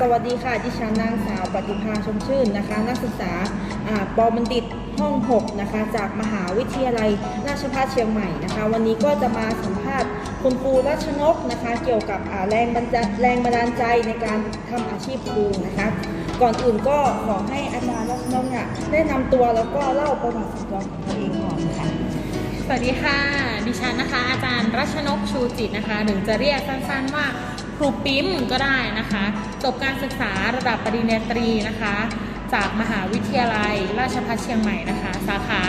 สวัสดีค่ะดิฉันนางสาวปฏิภาชมชื่นนะคะ นักศึกษาปอบัณฑิตห้อง 6 นะคะ จากมหาวิทยาลัยราชภัฏเชียงใหม่นะคะ วันนี้ก็จะมาสัมภาษณ์คุณครูรัชนกนะคะ เกี่ยวกับแรงบันดาลแรงบันดาลใจในการทำอาชีพครูนะคะ ก่อนอื่นก็ขอให้อาจารย์รัชนกเนี่ยได้นำตัวแล้วก็เล่าประวัติส่วนตัวของตัวเองก่อนค่ะสวัสดีค่ะ ดิฉันนะคะ อาจารย์รัชนกชูจิตนะคะ หรือจะเรียกสั้นๆว่า ครูปิ๊มก็ได้นะคะ จบการศึกษาระดับปริญญาตรีนะคะ จากมหาวิทยาลัย ราชภัฏเชียงใหม่นะคะ สาขา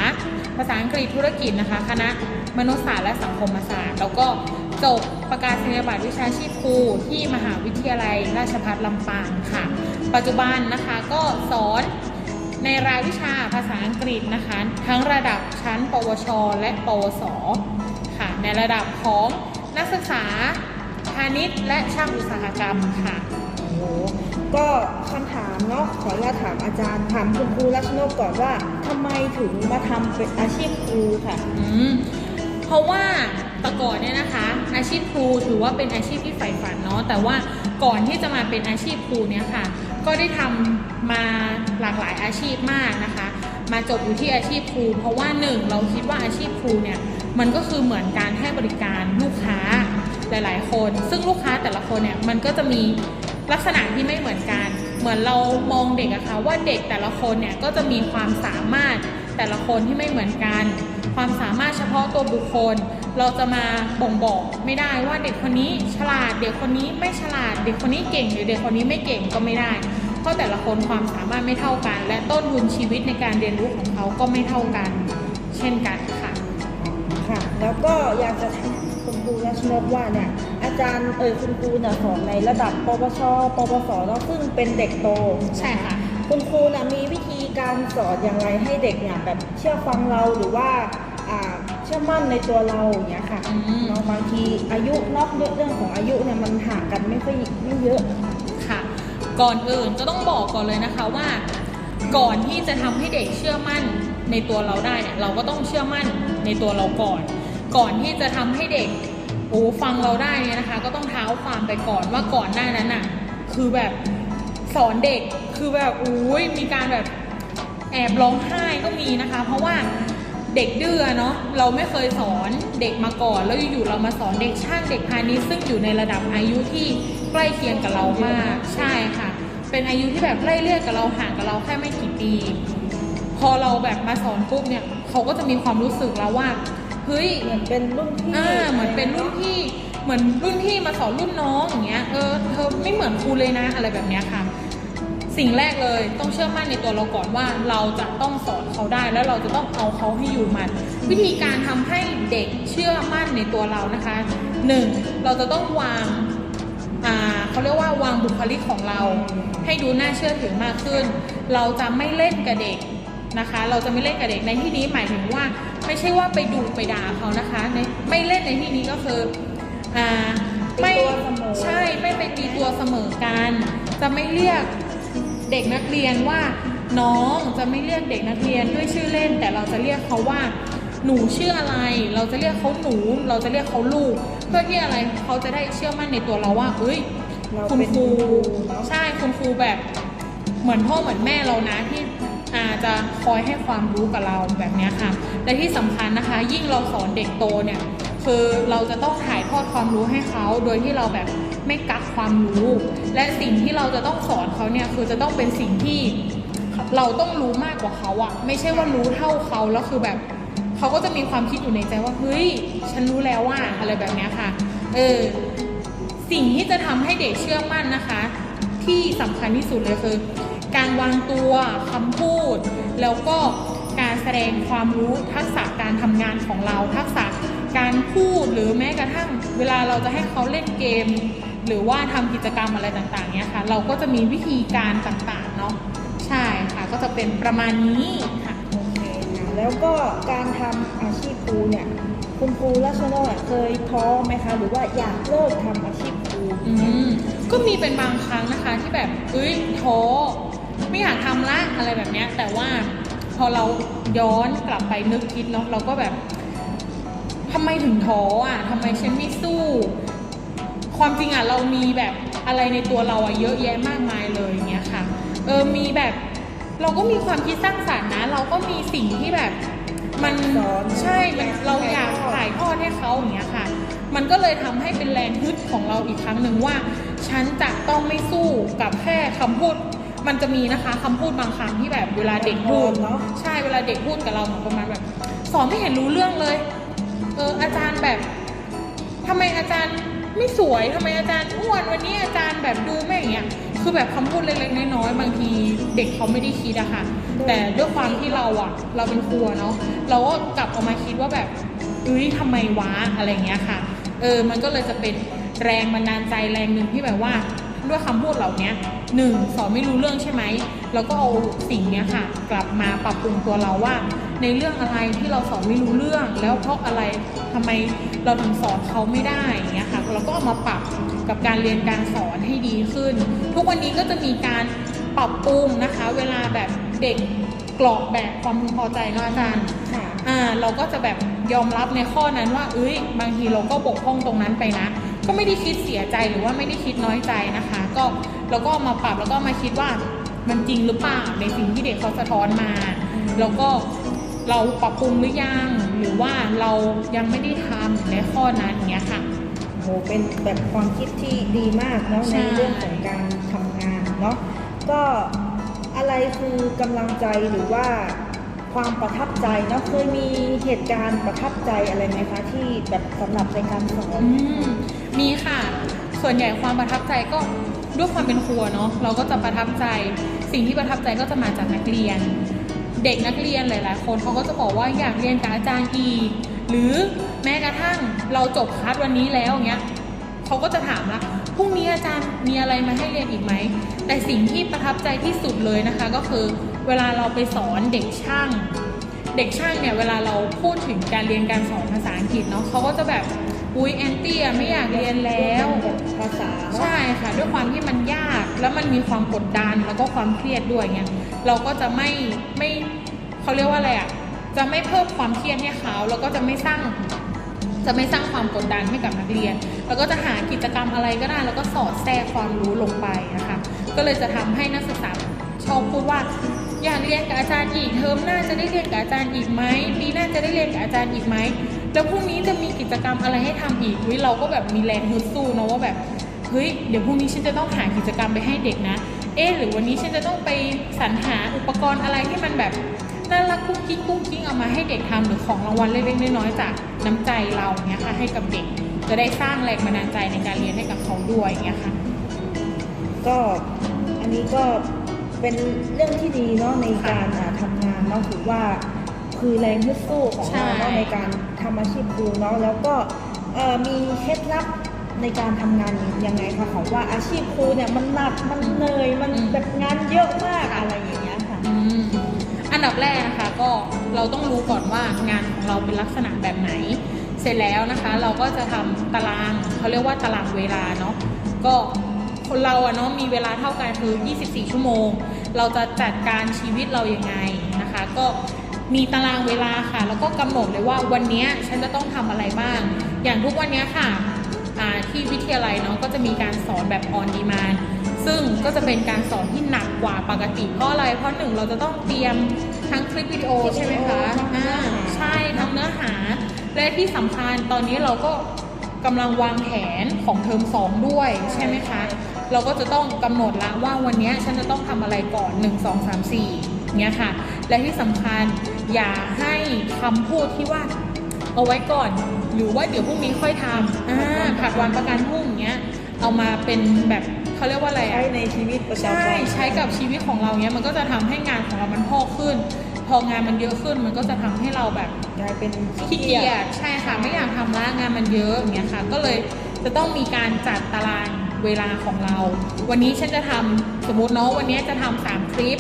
ภาษาอังกฤษธุรกิจนะคะ คณะมนุษยศาสตร์และสังคมศาสตร์ แล้วก็จบประกาศนียบัตรวิชาชีพครูที่มหาวิทยาลัย ราชภัฏลำปางค่ะ ปัจจุบันนะคะก็สอนในรายวิชาภาษาอังกฤษนะคะ ทั้งระดับชั้น ปวช และ ปวส ค่ะ ในระดับของนักศึกษา พาณิชย์และช่างอุตสาหกรรมค่ะ โอ้โหก็คำถามเนาะขออนุญาตถามอาจารย์ถามคุณครูรัชนกก่อนว่าทำไมถึงมาทำเป็นอาชีพครูค่ะ อืมเพราะว่าแต่ก่อนเนี่ยนะคะ อาชีพครูถือว่าเป็นอาชีพที่ใฝ่ฝันเนาะแต่ว่าก่อนที่จะมาเป็นอาชีพครูเนี่ยค่ะ ก็ได้ทำมาหลากหลายอาชีพมากนะคะ มาจบอยู่ที่อาชีพครู เพราะว่าหนึ่งเราคิดว่าอาชีพครูเนี่ยมันก็คือเหมือนการให้บริการลูกค้า หลาย ๆ คน ซึ่งลูกค้าแต่ละคนเนี่ยมันก็จะมีลักษณะที่ไม่เหมือนกัน เหมือนเรามองเด็กอะคะว่าเด็กแต่ละคนเนี่ยก็จะมีความสามารถแต่ละคนที่ไม่เหมือนกัน ความสามารถเฉพาะตัวบุคคล เราจะมาบ่งบอกไม่ได้ว่าเด็กคนนี้ฉลาด เด็กคนนี้ไม่ฉลาด เด็กคนนี้เก่ง หรือเด็กคนนี้ไม่เก่งก็ไม่ได้ เพราะแต่ละคนความสามารถไม่เท่ากัน และต้นทุนชีวิตในการเรียนรู้ของเขาก็ไม่เท่ากัน เช่นกันค่ะ ค่ะ แล้วก็อยากจะถาม คุณครูรัชนกว่าเนี่ยอาจารย์เออคุณครูเนี่ยสอนในระดับปวชปวสแล้วซึ่งเป็นเด็กโต ใช่ค่ะ คุณครูนะมีวิธีการสอนอย่างไรให้เด็กเนี่ยแบบเชื่อฟังเราหรือว่าอ่าเชื่อมั่นในตัวเราอย่างเงี้ยค่ะอืมเนาะบางทีอายุนอกเรื่องของอายุเนี่ยมันห่างกันไม่ค่อยไม่เยอะค่ะ ก่อนอื่นก็ต้องบอกก่อนเลยนะคะว่า ก่อนที่จะทำให้เด็กเชื่อมั่นในตัวเราได้เนี่ยเราก็ต้องเชื่อมั่นในตัวเราก่อน ก่อนที่จะทำให้เด็ก โอ้ฟังเราได้เนี่ยนะคะ ก็ต้องเท้าความไปก่อนว่าก่อนหน้านั้นน่ะ คือแบบสอนเด็กคือแบบอุ้ยมีการแบบแอบร้องไห้ก็มีนะคะ เพราะว่าเด็กดื้อเนาะเราไม่เคยสอนเด็กมาก่อน แล้วอยู่ๆเรามาสอนเด็กช่างเด็กพาณิชย์ซึ่งอยู่ในระดับอายุที่ใกล้เคียงกับเรามากใช่ค่ะ เป็นอายุที่แบบไล่เลี่ยกับเราห่างกับเราแค่ไม่กี่ปี พอเราแบบมาสอนปุ๊บเนี่ยเขาก็จะมีความรู้สึกแล้วว่า เฮ้ยเหมือนเป็นรุ่นพี่อ่าเหมือนเป็นรุ่นพี่ เหมือนรุ่นพี่มาสอนรุ่นน้องอย่างเงี้ยเออเธอไม่เหมือนครูเลยนะอะไรแบบเนี้ยค่ะ สิ่งแรกเลยต้องเชื่อมั่นในตัวเราก่อนว่าเราจะต้องสอนเขาได้แล้วเราจะต้องเอาเขาให้อยู่มัน วิธีการทำให้เด็กเชื่อมั่นในตัวเรานะคะหนึ่งเราจะต้องวางอ่าเขาเรียกว่าวางบุคลิกของเรา ให้ดูน่าเชื่อถือมากขึ้น เราจะไม่เล่นกับเด็กนะคะ เราจะไม่เล่นกับเด็กในที่นี้หมายถึงว่า ไม่ใช่ว่าไปดุไปด่าเขานะคะในไม่เล่นในที่นี้ก็คืออ่าไม่ตีตัวเสมอใช่ไม่ไปตีตัวเสมอกัน จะไม่เรียกเด็กนักเรียนว่าน้องจะไม่เรียกเด็กนักเรียนด้วยชื่อเล่น แต่เราจะเรียกเขาว่าหนูชื่ออะไร เราจะเรียกเขาหนู เราจะเรียกเขาลูก เพื่อที่อะไรเขาจะได้เชื่อมั่นในตัวเราว่าเอ้ยเราคุณเป็นครูเนาะใช่คุณครูแบบเหมือนพ่อเหมือนแม่เรานะที่อา จจะคอยให้ความรู้กับเราแบบนี้ค่ะ และที่สำคัญนะคะ ยิ่งเราสอนเด็กโตเนี่ยคือเราจะต้องถ่ายทอดความรู้ให้เขาโดยที่เราแบบไม่กักความรู้ และสิ่งที่เราจะต้องสอนเขาเนี่ยคือจะต้องเป็นสิ่งที่เราต้องรู้มากกว่าเขาอะไม่ใช่ว่ารู้เท่าเขาแล้วคือแบบเขาก็จะมีความคิดอยู่ในใจว่าเฮ้ยฉันรู้แล้วว่าอะไรแบบนี้ค่ะเออสิ่งที่จะทำให้เด็กเชื่อมั่นนะคะ ที่สำคัญที่สุดเลยคือ การวางตัวคำพูด แล้วก็การแสดงความรู้ทักษะการทำงานของเรา ทักษะการพูดหรือแม้กระทั่ง เวลาเราจะให้เขาเล่นเกม หรือว่าทำกิจกรรมอะไรต่างๆเนี้ยค่ะ เราก็จะมีวิธีการต่างๆเนาะใช่ค่ะก็จะเป็นประมาณนี้ค่ะโอเคค่ะแล้วก็การทำอาชีพครูเนี่ยคุณครูรัชนกเนี่ยเคยท้อไหมคะหรือว่าอยากเลิกทำอาชีพครูอืมก็มีเป็นบางครั้งนะคะที่แบบเอ้ยท้อ ไม่อยากทำละอะไรแบบเนี้ย แต่ว่าพอเราย้อนกลับไปนึกคิดเนาะเราก็แบบทำไมถึงท้ออะทำไมฉันไม่สู้ ความจริงอะเรามีแบบอะไรในตัวเราอะเยอะแยะมากมายเลยอย่างเงี้ยค่ะเออมีแบบเราก็มีความคิดสร้างสรรค์นะ เราก็มีสิ่งที่แบบมันใช่มันเราอยากถ่ายทอดให้เขาอย่างเงี้ยค่ะ มันก็เลยทำให้เป็นแรงฮึดของเราอีกครั้งหนึ่งว่า ฉันจะต้องไม่สู้กับแค่คำพูด มันจะมีนะคะคำพูดบางคำที่แบบเวลาเด็กพูดเนาะใช่เวลาเด็กพูดกับเราเหมือนประมาณแบบ สอนไม่เห็นรู้เรื่องเลย เอออาจารย์แบบทำไมอาจารย์ไม่สวยทำไมอาจารย์อ้วนวันนี้อาจารย์แบบดูไม่อย่างเงี้ยคือแบบคำพูดเล็กๆน้อยๆบางทีเด็กเขาไม่ได้คิดอะค่ะ แต่ด้วยความที่เราอะเราเป็นครูอะเนาะเราก็กลับเออกมาคิดว่าแบบเอ้ยทำไมวะอะไรเงี้ยค่ะ เออมันก็เลยจะเป็นแรงบันดาลใจแรงหนึ่งที่แบบว่าด้วยคำพูดเหล่านี้ หนึ่งสอนไม่รู้เรื่องใช่ไหมแล้วก็เอาสิ่งเนี้ยค่ะกลับมาปรับปรุงตัวเราว่า ในเรื่องอะไรที่เราสอนไม่รู้เรื่อง แล้วเพราะอะไรทำไมเราถึงสอนเขาไม่ได้อย่างเงี้ยค่ะเราก็เอามาปรับกับการเรียนการสอนให้ดีขึ้น ทุกวันนี้ก็จะมีการปรับปรุงนะคะ เวลาแบบเด็กกรอกแบบความพึงพอใจเนาะอาจารย์ค่ะอ่าเราก็จะแบบยอมรับในข้อนั้นว่า เอ้ย บางทีเราก็บกพร่องตรงนั้นไปนะ ก็ไม่ได้คิดเสียใจหรือว่าไม่ได้คิดน้อยใจนะคะ ก็เราก็เอามาปรับแล้วก็มาคิดว่ามันจริงหรือเปล่าในสิ่งที่เด็กเขาสะท้อนมา แล้วก็เราปรับปรุงหรือยังหรือว่าเรายังไม่ได้ทำในข้อนั้นอย่างเงี้ยค่ะโหเป็นแบบความคิดที่ดีมากเนาะใช่ในเรื่องของการทำงานเนาะก็อะไรคือกำลังใจหรือว่า ความประทับใจเนาะเคยมีเหตุการณ์ประทับใจอะไรไหมคะ ที่แบบสำหรับในการสอนอมมีค่ะ ส่วนใหญ่ความประทับใจก็ด้วยความเป็นครัวเนาะเราก็จะประทับใจ สิ่งที่ประทับใจก็จะมาจากนักเรียน เด็กนักเรียนหลาย ๆ คนเขาก็จะบอกว่าอยากเรียนกับอาจารย์อีหรือแม้กระทั่งเราจบคลาสวันนี้แล้วอย่างเงี้ย เขาก็จะถามละพรุ่งนี้อาจารย์มีอะไรมาให้เรียนอีกไหม แต่สิ่งที่ประทับใจที่สุดเลยนะคะก็คือเวลาเราไปสอนเด็กช่าง เด็กช่างเนี่ยเวลาเราพูดถึงการเรียนการสอนภาษาอังกฤษเนาะเขาก็จะแบบอุ้ยแอนตี้อะไม่อยากเรียนแล้วแบบภาษาเนาะใช่ค่ะ ด้วยความที่มันยากแล้วมันมีความกดดันแล้วก็ความเครียดด้วยเงี้ยเราก็จะไม่ไม่เขาเรียกว่าอะไรอะจะไม่เพิ่มความเครียดให้เขาแล้วก็จะไม่สร้าง จะไม่สร้างความกดดันให้กับนักเรียน แล้วก็จะหากิจกรรมอะไรก็ได้ แล้วก็สอดแทรกความรู้ลงไปนะคะ ก็เลยจะทำให้นักศึกษาชอบพูดว่าอยากเรียนกับอาจารย์อีกเทอมหน้าจะได้เรียนกับอาจารย์อีกไหมปีหน้าจะได้เรียนกับอาจารย์อีกไหมแล้วพรุ่งนี้จะมีกิจกรรมอะไรให้ทำอีกวิเราก็แบบมีแรงฮึดสู้เนอะว่าแบบเฮ้ยเดี๋ยวพรุ่งนี้ฉันจะต้องหากิจกรรมไปให้เด็กนะ เอ๊หรือวันนี้ฉันจะต้องไปสรรหาอุปกรณ์อะไรที่มันแบบ น่ารักกุ๊กกิ๊กกุ๊กกิ๊กเอามาให้เด็กทำหรือของรางวัลเล็กๆน้อยๆจากน้ำใจเราเนี้ยค่ะให้กับเด็ก จะได้สร้างแรงบันดาลใจในการเรียนให้กับเขาด้วยเนี้ยค่ะ ก็อันนี้ก็เป็นเรื่องที่ดีเนาะในการอ่าทำงานเนาะถือว่าคือแรงฮึดสู้ของเราเนาะใช่ในการทำอาชีพครูเนาะแล้วก็เอ่อมีเคล็ดลับในการทำงานยังไงคะของว่าอาชีพครูเนี่ยมันหนักมันเหนื่อยมันแบบงานเยอะมากอะไรอย่างเงี้ยค่ะอืมอัน ดับแรกนะคะก็เราต้องรู้ก่อนว่างานของเราเป็นลักษณะแบบไหน เสร็จแล้วนะคะ เราก็จะทำตารางเขาเรียกว่าตารางเวลาเนาะก็คนเราอะเนาะมีเวลาเท่ากันคือ 24 ชั่วโมง เราจะจัดการชีวิตเรายังไงนะคะ ก็มีตารางเวลาค่ะ แล้วก็กำหนดเลยว่าวันนี้ฉันจะต้องทำอะไรบ้าง อย่างทุกวันนี้ค่ะที่วิทยาลัยเนาะก็จะมีการสอนแบบออนดีมาน ซึ่งก็จะเป็นการสอนที่หนักกว่าปกติ เพราะอะไร เพราะหนึ่งเราจะต้องเตรียมทั้งคลิปวิดีโอใช่ไหมคะทั้งเนื้อหาอ่าใช่ทั้งเนื้อหา และที่สำคัญตอนนี้เราก็กำลังวางแผนของเทอมสองด้วยใช่ไหมคะ เราก็จะต้องกำหนดละว่าวันเนี้ยฉันจะต้องทำอะไรก่อน 1 2 3 4เงี้ยค่ะ และที่สำคัญอย่าให้คำพูดที่ว่าเอาไว้ก่อน หรือว่าเดี๋ยวพรุ่งนี้ค่อยทำอ่าผัดวันประกันพรุ่งเงี้ยเอามาเป็นแบบ เขาเรียกว่าอะไรใช้อะในชีวิตประจำใช่วันใช้กับชีวิตของเราเนี้ยมันก็จะทำให้งานของเรามันพอกขึ้น พองานมันเยอะขึ้นมันก็จะทำให้เราแบบกลายเป็นขี้เกียจใช่ค่ะไม่อยากทำละงานมันเยอะอย่างเงี้ยค่ะ ก็เลยจะต้องมีการจัดตารางเวลาของเรา วันนี้ฉันจะทำสมมติเนาะวันนี้จะทำสามคลิป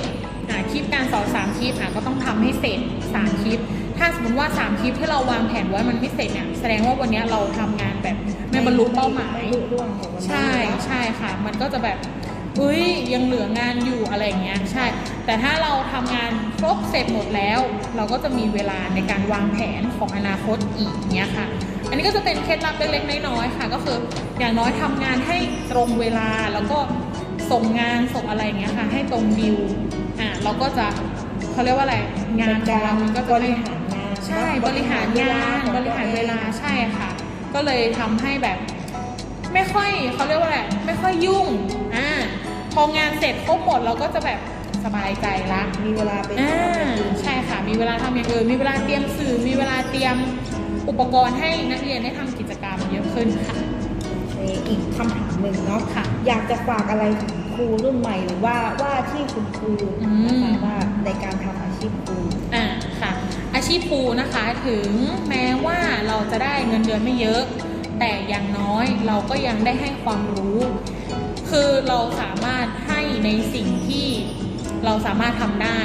อ่าคลิปการสอนสามคลิปอะก็ต้องทำให้เสร็จสามคลิป ถ้าสมมติว่าสามคลิปที่เราวางแผนไว้มันไม่เสร็จเนี่ยแสดงว่าวันนี้เราทำงานแบบไม่บรรลุเป้าหมายไม่ลุล่วงของวันใช่ใช่ค่ะ มันก็จะแบบอุ้ยยังเหลืองานอยู่อะไรอย่างเงี้ยใช่ แต่ถ้าเราทำงานครบเสร็จหมดแล้ว เราก็จะมีเวลาในการวางแผนของอนาคตอีกเนี้ยค่ะ อันนี้ก็จะเป็นเคล็ดลับเล็กๆน้อยๆค่ะ ก็คืออย่างน้อยทำงานให้ตรงเวลาแล้วก็ส่งงานส่งอะไรอย่างเงี้ยค่ะ ให้ตรงดิวอ่าเราก็จะเขาเรียกว่าอะไรงานของเรามันก็จะบไม่ ริหาร ใช่บริหารงานบริหารเวลาใช่ค่ะ ก็เลยทำให้แบบไม่ค่อยเขาเรียกว่าอะไรไม่ค่อยยุ่งอ่าพองานเสร็จครบหมดเราก็จะแบบสบายใจละมีเวลาไปอ่าทำอย่างอื่นใช่ค่ะ มีเวลาทำอย่างอื่นมีเวลาเตรียมสื่อ มีเวลาเตรียมอุปกรณ์ให้นักเรียนได้ทำกิจกรรมเยอะขึ้นค่ะในอีกคำถามหนึ่งเนาะค่ะ อยากจะฝากอะไรถึงครูรุ่นใหม่หรือว่าว่าที่คุณครูอืมนะคะว่าในการทำอาชีพครูอ่าค่ะอา ชีพครูนะคะถึงแม้ว่าเราจะได้เงินเดือนไม่เยอะ แต่อย่างน้อยเราก็ยังได้ให้ความรู้ คือเราสามารถให้ในสิ่งที่เราสามารถทำได้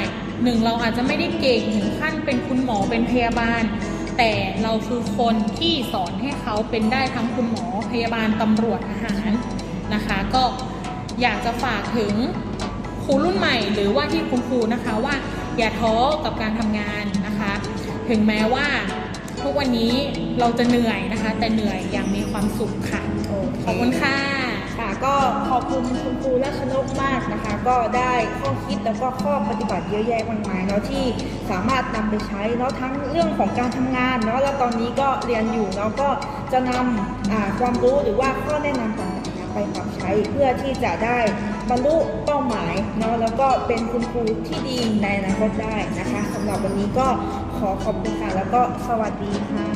หนึ่งเราอาจจะไม่ได้เก่งถึงขั้นเป็นคุณหมอเป็นพยาบาล แต่เราคือคนที่สอนให้เขาเป็นได้ทั้งคุณหมอพยาบาลตำรวจทหารนะคะ ก็อยากจะฝากถึงครูรุ่นใหม่ หรือว่าที่คุณครูนะคะว่าอย่าท้อกับการทำงานนะคะ ถึงแม้ว่าทุกวันนี้เราจะเหนื่อยนะคะ แต่เหนื่อยอย่างมีความสุขค่ะโอเคขอบคุณค่ะค่ะก็ขอบคุณคุณครูราชนกมากนะคะ ก็ได้ข้อคิดแล้วก็ข้อปฏิบัติเยอะแยะมากมายเนาะที่สามารถนำไปใช้เนาะทั้งเรื่องของการทำงานเนาะแล้วตอนนี้ก็เรียนอยู่เนาะก็จะนำอ่าความรู้หรือว่าข้อแนะนำต่างๆนะคะไปปรับใช้เพื่อที่จะได้บรรลุเป้าหมายเนาะแล้วก็เป็นคุณครูที่ดีในอนาคตได้นะคะสำหรับวันนี้ก็ ขอขอบคุณค่ะ แล้วก็สวัสดีค่ะ